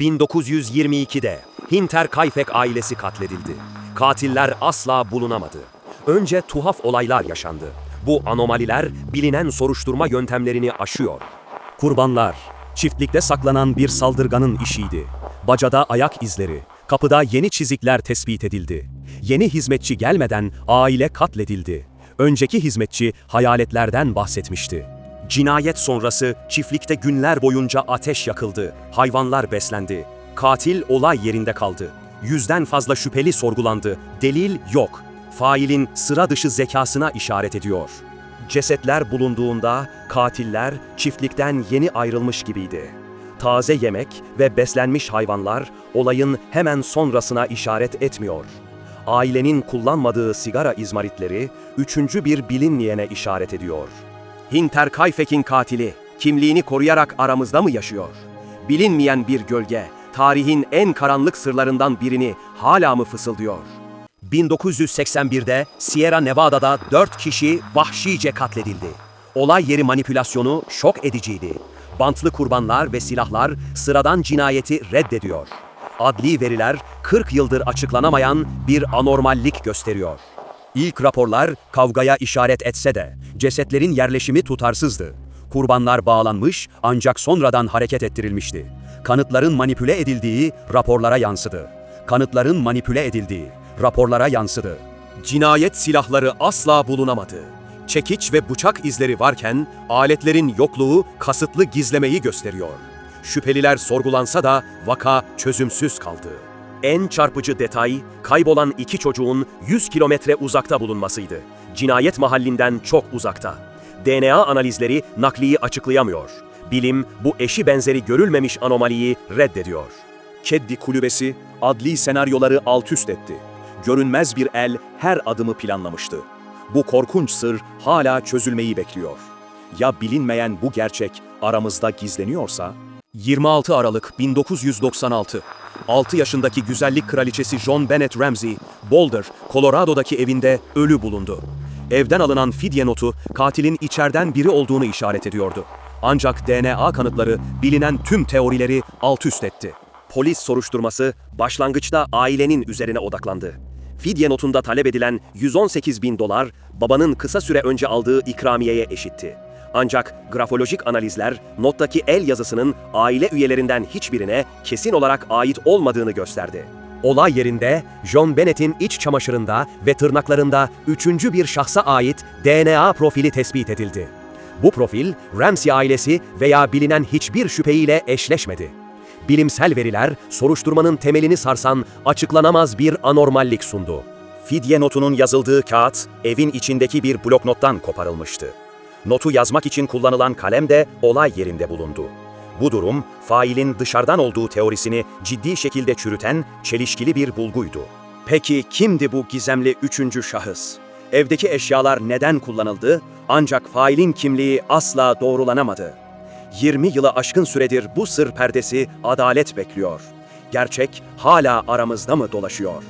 1922'de Hinter Kayfek ailesi katledildi. Katiller asla bulunamadı. Önce tuhaf olaylar yaşandı. Bu anomaliler bilinen soruşturma yöntemlerini aşıyor. Kurbanlar, çiftlikte saklanan bir saldırganın işiydi. Bacada ayak izleri, kapıda yeni çizikler tespit edildi. Yeni hizmetçi gelmeden aile katledildi. Önceki hizmetçi hayaletlerden bahsetmişti. Cinayet sonrası çiftlikte günler boyunca ateş yakıldı, hayvanlar beslendi. Katil olay yerinde kaldı. Yüzden fazla şüpheli sorgulandı, delil yok. Failin sıra dışı zekasına işaret ediyor. Cesetler bulunduğunda katiller çiftlikten yeni ayrılmış gibiydi. Taze yemek ve beslenmiş hayvanlar olayın hemen sonrasına işaret etmiyor. Ailenin kullanmadığı sigara izmaritleri üçüncü bir bilinmeyene işaret ediyor. Hinter Kayfek'in katili kimliğini koruyarak aramızda mı yaşıyor? Bilinmeyen bir gölge, tarihin en karanlık sırlarından birini hala mı fısıldıyor? 1981'de Sierra Nevada'da 4 kişi vahşice katledildi. Olay yeri manipülasyonu şok ediciydi. Bantlı kurbanlar ve silahlar sıradan cinayeti reddediyor. Adli veriler 40 yıldır açıklanamayan bir anormallik gösteriyor. İlk raporlar kavgaya işaret etse de cesetlerin yerleşimi tutarsızdı. Kurbanlar bağlanmış ancak sonradan hareket ettirilmişti. Kanıtların manipüle edildiği raporlara yansıdı. Kanıtların manipüle edildiği raporlara yansıdı. Cinayet silahları asla bulunamadı. Çekiç ve bıçak izleri varken aletlerin yokluğu kasıtlı gizlemeyi gösteriyor. Şüpheliler sorgulansa da vaka çözümsüz kaldı. En çarpıcı detay, kaybolan iki çocuğun 100 kilometre uzakta bulunmasıydı. Cinayet mahallinden çok uzakta. DNA analizleri nakliyi açıklayamıyor. Bilim bu eşi benzeri görülmemiş anomaliyi reddediyor. Keddi kulübesi adli senaryoları alt üst etti. Görünmez bir el her adımı planlamıştı. Bu korkunç sır hala çözülmeyi bekliyor. Ya bilinmeyen bu gerçek aramızda gizleniyorsa? 26 Aralık 1996 6 yaşındaki güzellik kraliçesi John Bennett Ramsey, Boulder, Colorado'daki evinde ölü bulundu. Evden alınan fidye notu katilin içeriden biri olduğunu işaret ediyordu. Ancak DNA kanıtları bilinen tüm teorileri alt üst etti. Polis soruşturması başlangıçta ailenin üzerine odaklandı. Fidye notunda talep edilen 118 bin dolar babanın kısa süre önce aldığı ikramiyeye eşitti. Ancak grafolojik analizler nottaki el yazısının aile üyelerinden hiçbirine kesin olarak ait olmadığını gösterdi. Olay yerinde John Bennett'in iç çamaşırında ve tırnaklarında üçüncü bir şahsa ait DNA profili tespit edildi. Bu profil Ramsey ailesi veya bilinen hiçbir şüpheyle eşleşmedi. Bilimsel veriler soruşturmanın temelini sarsan açıklanamaz bir anormallik sundu. Fidye notunun yazıldığı kağıt evin içindeki bir bloknottan koparılmıştı. Notu yazmak için kullanılan kalem de olay yerinde bulundu. Bu durum, failin dışarıdan olduğu teorisini ciddi şekilde çürüten çelişkili bir bulguydu. Peki kimdi bu gizemli üçüncü şahıs? Evdeki eşyalar neden kullanıldı? Ancak failin kimliği asla doğrulanamadı. 20 yılı aşkın süredir bu sır perdesi adalet bekliyor. Gerçek hala aramızda mı dolaşıyor?